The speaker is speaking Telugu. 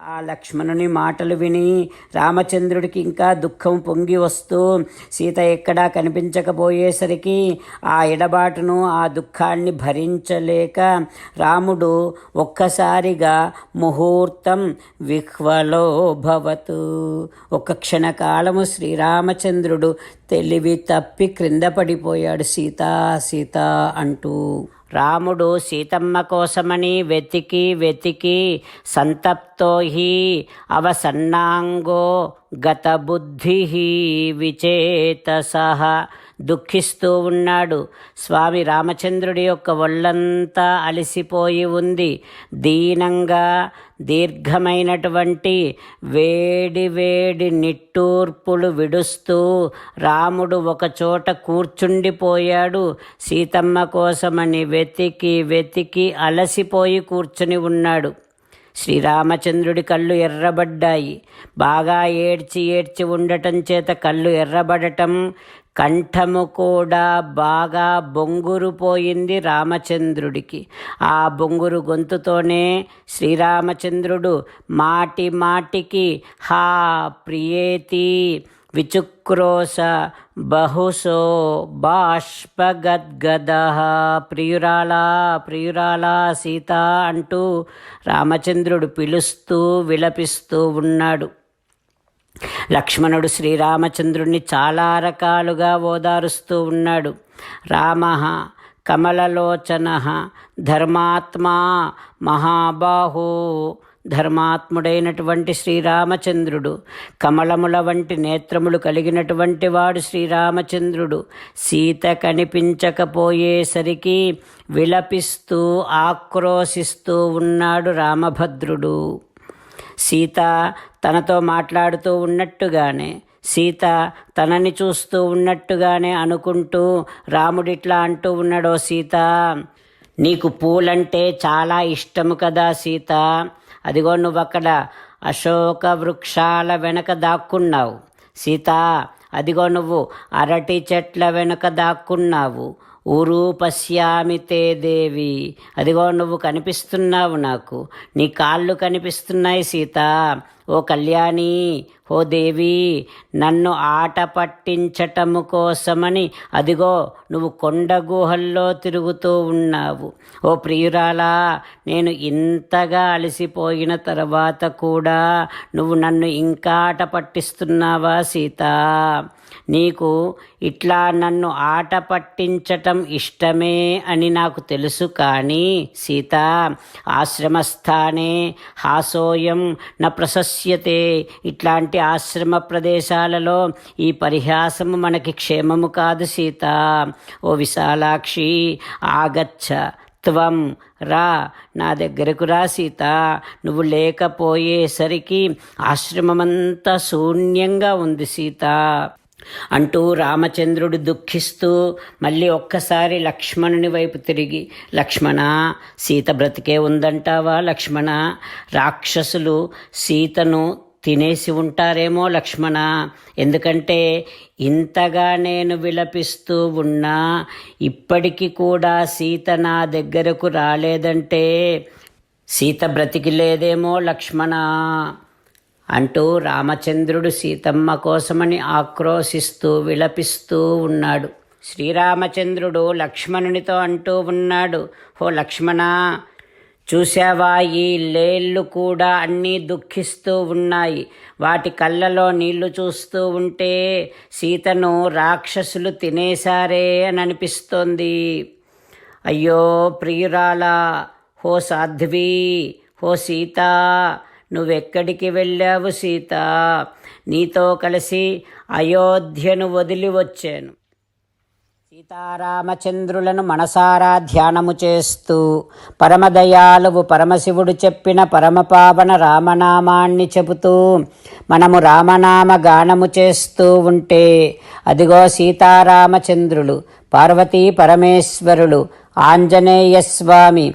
ఆ లక్ష్మణుని మాటలు విని రామచంద్రుడికి ఇంకా దుఃఖం పొంగి వస్తూ సీత ఎక్కడా కనిపించకపోయేసరికి ఆ ఎడబాటును ఆ దుఃఖాన్ని భరించలేక రాముడు ఒక్కసారిగా ముహూర్తం విహ్వలో భవతు క్షణకాలము శ్రీరామచంద్రుడు తెలివి తప్పి క్రింద పడిపోయాడు సీతా సీత అంటూ. రాముడు సీతమ్మ కోసమని వెతికి వెతికి సంతప్తోహి అవసన్నాంగో గతబుద్ధి విచేతస. దుఃఖిస్తూ ఉన్నాడు. స్వామి రామచంద్రుడి యొక్క ఒళ్ళంతా అలసిపోయి ఉంది. దీనంగా దీర్ఘమైనటువంటి వేడి వేడి నిట్టూర్పులు విడుస్తూ రాముడు ఒకచోట కూర్చుండిపోయాడు. సీతమ్మ కోసమని వెతికి వెతికి అలసిపోయి కూర్చుని ఉన్నాడు. శ్రీరామచంద్రుడి కళ్ళు ఎర్రబడ్డాయి. బాగా ఏడ్చి ఏడ్చి ఉండటం చేత కళ్ళు ఎర్రబడటం కంఠము కూడా బాగా బొంగురు పోయింది రామచంద్రుడికి. ఆ బొంగురు గొంతుతోనే శ్రీరామచంద్రుడు మాటి మాటికి హా ప్రియేతి విచుక్రోశ బహుశో బాష్పగద్గద. ప్రియురాలా ప్రియురాలా సీత అంటూ రామచంద్రుడు పిలుస్తూ విలపిస్తూ ఉన్నాడు. లక్ష్మణుడు శ్రీరామచంద్రుణ్ణి చాలా రకాలుగా ఓదారుస్తూ ఉన్నాడు. రామ కమలలోచన ధర్మాత్మా మహాబాహో ధర్మాత్ముడైనటువంటి శ్రీరామచంద్రుడు. కమలముల వంటి నేత్రములు కలిగినటువంటి వాడు శ్రీరామచంద్రుడు. సీత కనిపించకపోయేసరికి విలపిస్తూ ఆక్రోశిస్తూ ఉన్నాడు రామభద్రుడు. సీత తనతో మాట్లాడుతూ ఉన్నట్టుగానే సీత తనని చూస్తూ ఉన్నట్టుగానే అనుకుంటూ రాముడిట్లా అంటూ ఉన్నాడో సీత. నీకు పూలంటే చాలా ఇష్టము కదా సీత. అదిగో నువ్వు అక్కడ అశోక వృక్షాల వెనక దాక్కున్నావు. సీత అదిగో నువ్వు అరటి చెట్ల వెనుక దాక్కున్నావు. ఊరు పశ్యామి తే దేవి. అదిగో నువ్వు కనిపిస్తున్నావు నాకు. నీ కాళ్ళు కనిపిస్తున్నాయి సీత. ఓ కళ్యాణి ఓ దేవి నన్ను ఆట పట్టించటము కోసమని అదిగో నువ్వు కొండ గుహల్లో తిరుగుతూ ఉన్నావు. ఓ ప్రియురాలా నేను ఇంతగా అలసిపోయిన తర్వాత కూడా నువ్వు నన్ను ఇంకా ఆట పట్టిస్తున్నావా సీత? నీకు ఇట్లా నన్ను ఆట పట్టించటం ఇష్టమే అని నాకు తెలుసు కానీ సీత ఆశ్రమస్థానే హాసోయం న ప్రశస్యతే ఇట్లాంటి ఆశ్రమ ప్రదేశాలలో ఈ పరిహాసము మనకి క్షేమము కాదు సీత. ఓ విశాలాక్షి ఆగచ్చ త్వం రా. నా దగ్గరకు రా సీత. నువ్వు లేకపోయేసరికి ఆశ్రమమంతా శూన్యంగా ఉంది సీత. అంటూ రామచంద్రుడు దుఃఖిస్తూ మళ్ళీ ఒక్కసారి లక్ష్మణుని వైపు తిరిగి లక్ష్మణ సీత బ్రతికే ఉందంటావా? లక్ష్మణ రాక్షసులు సీతను తినేసి ఉంటారేమో లక్ష్మణ. ఎందుకంటే ఇంతగా నేను విలపిస్తూ ఉన్నా ఇప్పటికీ కూడా సీత నా దగ్గరకు రాలేదంటే సీత బ్రతికి లేదేమో లక్ష్మణ. అంటూ రామచంద్రుడు సీతమ్మ కోసమని ఆక్రోశిస్తూ విలపిస్తూ ఉన్నాడు. శ్రీరామచంద్రుడు లక్ష్మణునితో అంటూ ఉన్నాడు ఓ లక్ష్మణా చూశావా? ఈ లేళ్ళు కూడా అన్నీ దుఃఖిస్తూ ఉన్నాయి. వాటి కళ్ళలో నీళ్ళు చూస్తూ ఉంటే సీతను రాక్షసులు తినేశారే అని అనిపిస్తోంది అయ్యో ప్రియురాలా హో సాధ్వి హో సీత నువ్వెక్కడికి వెళ్ళావు సీత? నీతో కలిసి అయోధ్యను వదిలి వచ్చాను. సీతారామచంద్రులను మనసారా ధ్యానము చేస్తూ పరమదయాలువు పరమశివుడు చెప్పిన పరమపావన రామనామాన్ని చెబుతూ మనము రామనామ గానము చేస్తూ ఉంటే అదిగో సీతారామచంద్రులు పార్వతీ పరమేశ్వరులు ఆంజనేయ స్వామి